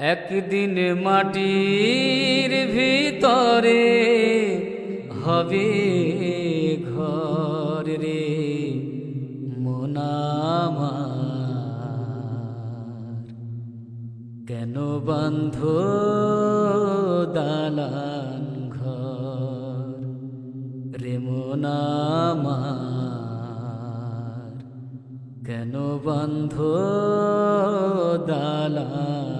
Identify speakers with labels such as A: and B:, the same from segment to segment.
A: একদিন মাটির ভিতরে হবে ঘর রে মোনামার কেন বন্ধ দালান ঘর রে মোনামার কেন বন্ধ দালান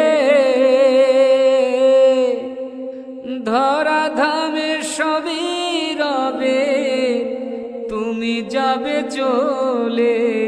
A: ধরা ধামে সবই রবে তুমি যাবে চলে।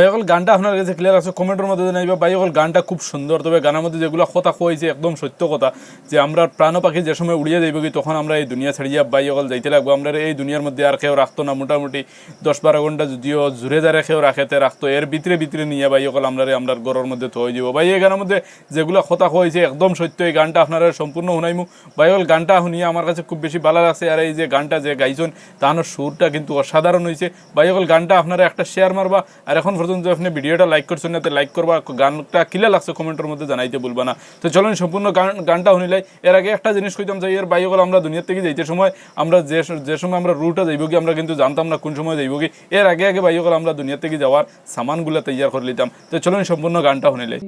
B: ভাই গানটা আপনার কাছে ক্লিয়ার আছে কমেন্টের মধ্যে জানাইবা ভাই অকল গানটা খুব সুন্দর তবে গানের মধ্যে যেগুলো কথা কইছে একদম সত্য কথা, যে আমরা প্রাণ পাখি যে সময় উড়িয়ে যাইব কি, তখন আমরা এই দুনিয়া ছাড়িয়া বাই অকল যাইতে লাগবো। আমরা এই দুনিয়ার মধ্যে আর কেউ রাখতো না, মোটামুটি দশ বারো ঘণ্টা যদিও জুড়ে দাঁড়ে কেউ রাখেতে রাখতো। এর ভিতরে ভিতরে নিয়ে ভাই অকল আমরা আমরা ঘরের মধ্যে থই যাব ভাই, এই গানের মধ্যে যেগুলো কথা কইছে একদম সত্য, এই গানটা আপনারা সম্পূর্ণ শুনাইমু। ভাই গানটা শুনিয়ে আমার কাছে খুব বেশি ভালো লাগছে, আর এই যে গানটা যে গাইছেন তাহানোর সুরটা কিন্তু অসাধারণ হয়েছে ভাই অকল গানটা আপনারা একটা শেয়ার মারবা, আর এখন পর্যন্ত আপনি ভিডিওটা লাইক করছেন না লাইক করবা গানটা কিলে লাগছে কমেন্টের মধ্যে জানাইতে বলবা না। তো চলুন সম্পূর্ণ গান গানটা শুনিলাই এর আগে একটা জিনিস কইতাম যে, এর বাইরে আমরা দুনিয়ার থেকে যাইতে সময়, আমরা যে যে সময় আমরা রুটে যাইব কি, আমরা কিন্তু জানতাম না কোন সময় যাইব কি, এর আগে আগে বাইরে আমরা দুনিয়ার থেকে যাওয়ার সামানগুলো তৈরি করে নিতাম তো চলুন সম্পূর্ণ গানটা শুনিলাই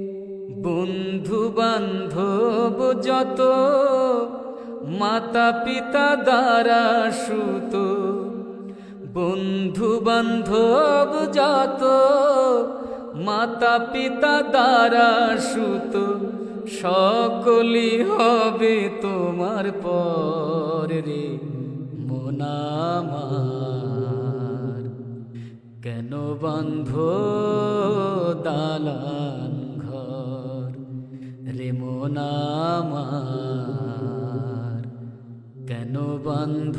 A: বন্ধু বান্ধব যত মাতা পিতা দ্বারা সুত বন্ধু বান্ধব যত মাতা পিতা দ্বারা সুত, সকলই হবে তোমার পর রে মোনামার কেন বন্ধ দালান ঘর রে মোনামার কেন বন্ধ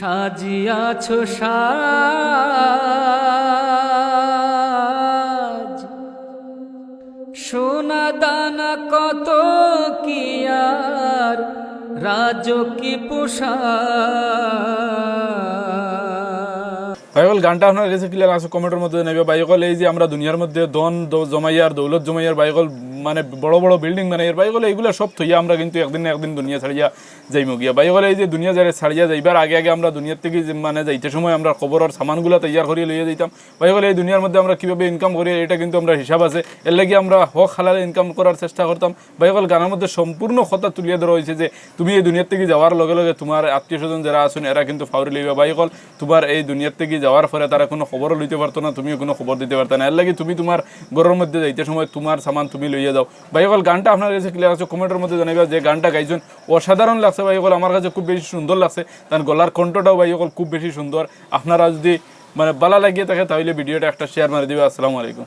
A: সাজিয়াছ সাজ। সোনা দানা কত কি আর রাজকি
B: ভাইকল গানটা আপনার কাছে ক্লিয়ার আছে? কমেন্টের মধ্যে নেবে বাইকল এই যে আমরা দুনিয়ার মধ্যে দন জমাইয়ার দৌলত জমাইয়ার বাইকল মানে বড় বড় বিল্ডিং মানে এর বাইকল এইগুলো সব থইয়া আমরা কিন্তু একদিন না একদিন দুনিয়া ছাড়িয়া যাইমু গিয়া। বাইকল এই যে দুনিয়া যারা ছাড়িয়া যাইবার আগে আগে আমরা দুনিয়ার থেকে মানে যাইতে সময় আমরা খবরের সামানগুলো তৈয়ার করিয়ে লইয়া যাইতাম। বাইকল এই দুনিয়ার মধ্যে আমরা কীভাবে ইনকাম করি, এটা কিন্তু আমরা হিসাব আছে। এর লাগি আমরা হক হালালে ইনকাম করার চেষ্টা করতাম। বাইকল গানের মধ্যে সম্পূর্ণ কথা তুলিয়ে ধরা হয়েছে যে, তুমি এই দুনিয়ার থেকে যাওয়ার লগে লগে তোমার আত্মীয় স্বজন যারা আছেন, এরা কিন্তু ফাউরি লইবা। বাইকল তোমার এই দুনিয়ার থেকে যাওয়ার পরে তারা কোনো খবরও লইতে পারতো না, তুমিও কোনো খবর দিতে পারতো না। এর লাগে তুমি তোমার ঘরের মধ্যে যাইতে সময় তোমার সামান তুমি লইয়া যাও বল গানটা আপনার কাছে ক্লিয়ার আছে, কমেন্টের মধ্যে জানাইবা যে গানটা গাইছেন। অসাধারণ লাগছে ভাই বল আমার কাছে খুব বেশি সুন্দর লাগছে। তার গলার কণ্ঠটাও ভাই বল খুব বেশি সুন্দর। আপনারা যদি মানে ভালো লাগিয়ে থাকে, তাহলে ভিডিওটা একটা শেয়ার মারি দিবে। আসসালামু আলাইকুম।